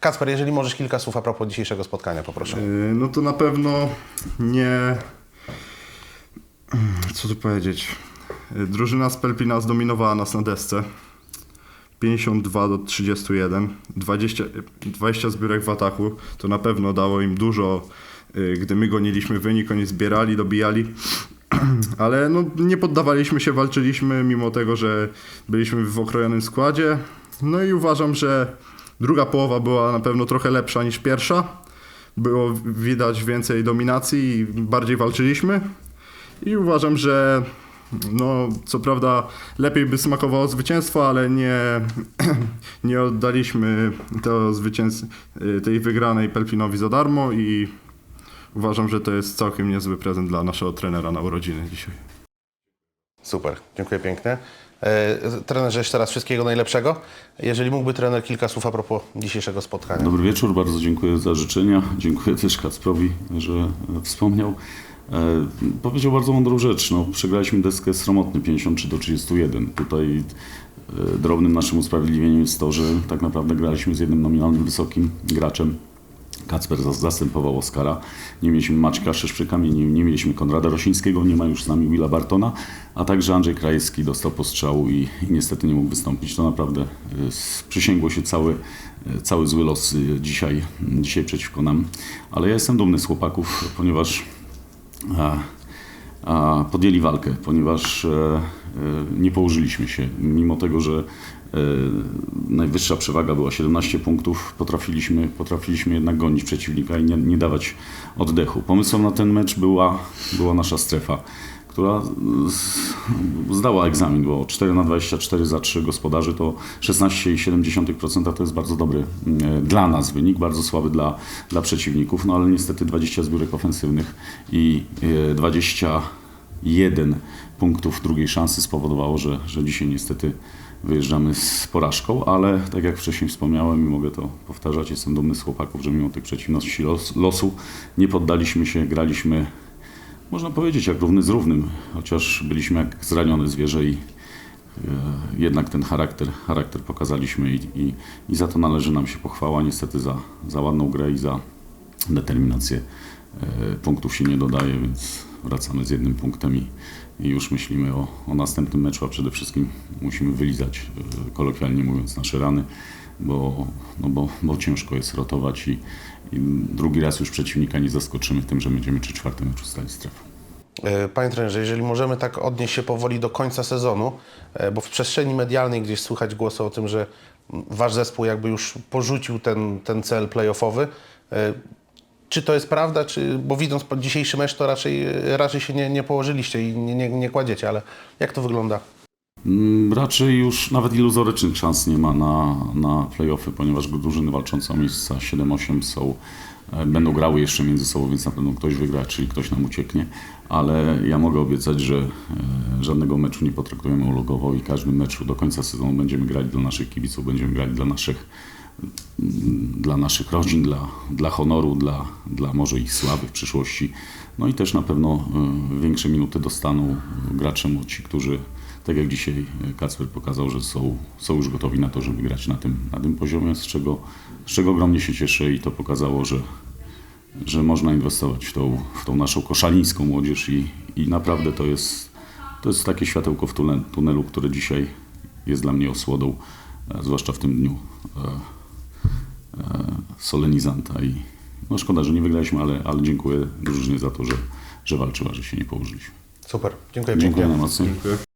Kacper, jeżeli możesz kilka słów a propos dzisiejszego spotkania, poproszę. Yy, No to na pewno nie. Co tu powiedzieć? Yy, Drużyna z Pelpina zdominowała nas na desce. 52 do 31, 20, 20 zbiórek w ataku. To na pewno dało im dużo, yy, gdy my goniliśmy wynik, oni zbierali, dobijali. Ale no, nie poddawaliśmy się, walczyliśmy, mimo tego, że byliśmy w okrojonym składzie. No i uważam, że druga połowa była na pewno trochę lepsza niż pierwsza. Było widać więcej dominacji i bardziej walczyliśmy. I uważam, że no, co prawda lepiej by smakowało zwycięstwo, ale nie, nie oddaliśmy to zwycięstw, tej wygranej Pelpinowi za darmo i uważam, że to jest całkiem niezły prezent dla naszego trenera na urodziny dzisiaj. Super, dziękuję pięknie. E, trenerze, jeszcze raz wszystkiego najlepszego. Jeżeli mógłby trener kilka słów a propos dzisiejszego spotkania. Dobry wieczór, bardzo dziękuję za życzenia. Dziękuję też Kacprowi, że e, wspomniał. E, powiedział bardzo mądrą rzecz. No, przegraliśmy deskę sromotny 53 do 31. Tutaj drobnym naszym usprawiedliwieniem jest to, że tak naprawdę graliśmy z jednym nominalnym wysokim graczem. Kacper zas- zastępował Oskara. Nie mieliśmy Maćka Szeszpryka, nie, nie mieliśmy Konrada Rosińskiego, nie ma już z nami Willa Bartona, a także Andrzej Krajewski dostał postrzału i, i niestety nie mógł wystąpić. To naprawdę y, przysięgło się cały, y, cały zły los y, dzisiaj, dzisiaj przeciwko nam. Ale ja jestem dumny z chłopaków, ponieważ podjęli walkę, ponieważ e, e, nie położyliśmy się. Mimo tego, że e, najwyższa przewaga była 17 punktów, potrafiliśmy, potrafiliśmy jednak gonić przeciwnika i nie, nie dawać oddechu. Pomysłem na ten mecz była, była nasza strefa która zdała egzamin, bo 4 na 24 za 3 gospodarzy to 16,7% to jest bardzo dobry dla nas wynik, bardzo słaby dla, dla przeciwników, no ale niestety 20 zbiórek ofensywnych i 20 jeden punktów drugiej szansy spowodowało, że, że dzisiaj niestety wyjeżdżamy z porażką, ale tak jak wcześniej wspomniałem i mogę to powtarzać, jestem dumny z chłopaków, że mimo tych przeciwności losu nie poddaliśmy się, graliśmy można powiedzieć jak równy z równym, chociaż byliśmy jak zranione zwierzę i e, jednak ten charakter, charakter pokazaliśmy i, i, i, za to należy nam się pochwała niestety za, za ładną grę i za determinację. E, punktów się nie dodaje, więc wracamy z jednym punktem i, już myślimy o, o następnym meczu, a przede wszystkim musimy wylizać, e, kolokwialnie mówiąc, nasze rany, bo, no bo, bo ciężko jest rotować i, i drugi raz już przeciwnika nie zaskoczymy tym, że będziemy czy czwarty meczu stali strefą. E, Panie trenerze, jeżeli możemy tak odnieść się powoli do końca sezonu, e, bo w przestrzeni medialnej gdzieś słychać głosy o tym, że wasz zespół jakby już porzucił ten, ten cel playoffowy. Czy to jest prawda, czy, bo widząc dzisiejszy mecz, to raczej, raczej się nie, nie położyliście i nie, nie, nie kładziecie, ale jak to wygląda? Mm, Raczej już nawet iluzorycznych szans nie ma na, na playoffy, ponieważ drużyny walczące o miejsca 7-8 są, e, będą grały jeszcze między sobą, więc na pewno ktoś wygra, czyli ktoś nam ucieknie. Ale ja mogę obiecać, że e, żadnego meczu nie potraktujemy ulogowo i każdy meczu do końca sezonu będziemy grali dla naszych kibiców, będziemy grali dla naszych, dla naszych rodzin, dla, dla honoru, dla, dla może ich sławy w przyszłości. No i też na pewno e, większe minuty dostaną gracze młodzi, którzy tak jak dzisiaj Kacper pokazał, że są, są już gotowi na to, żeby grać na tym, na tym poziomie, z czego, z czego ogromnie się cieszę i to pokazało, że, że można inwestować w tą, w tą naszą koszalińską młodzież i, i naprawdę to jest, to jest takie światełko w tunelu, które dzisiaj jest dla mnie osłodą, e, zwłaszcza w tym dniu e, solenizanta i no szkoda, że nie wygraliśmy, ale, ale dziękuję drużynie za to, że, że walczyła, że się nie położyliśmy. Super, dziękuję. Dziękuję na mocno. Dziękuję.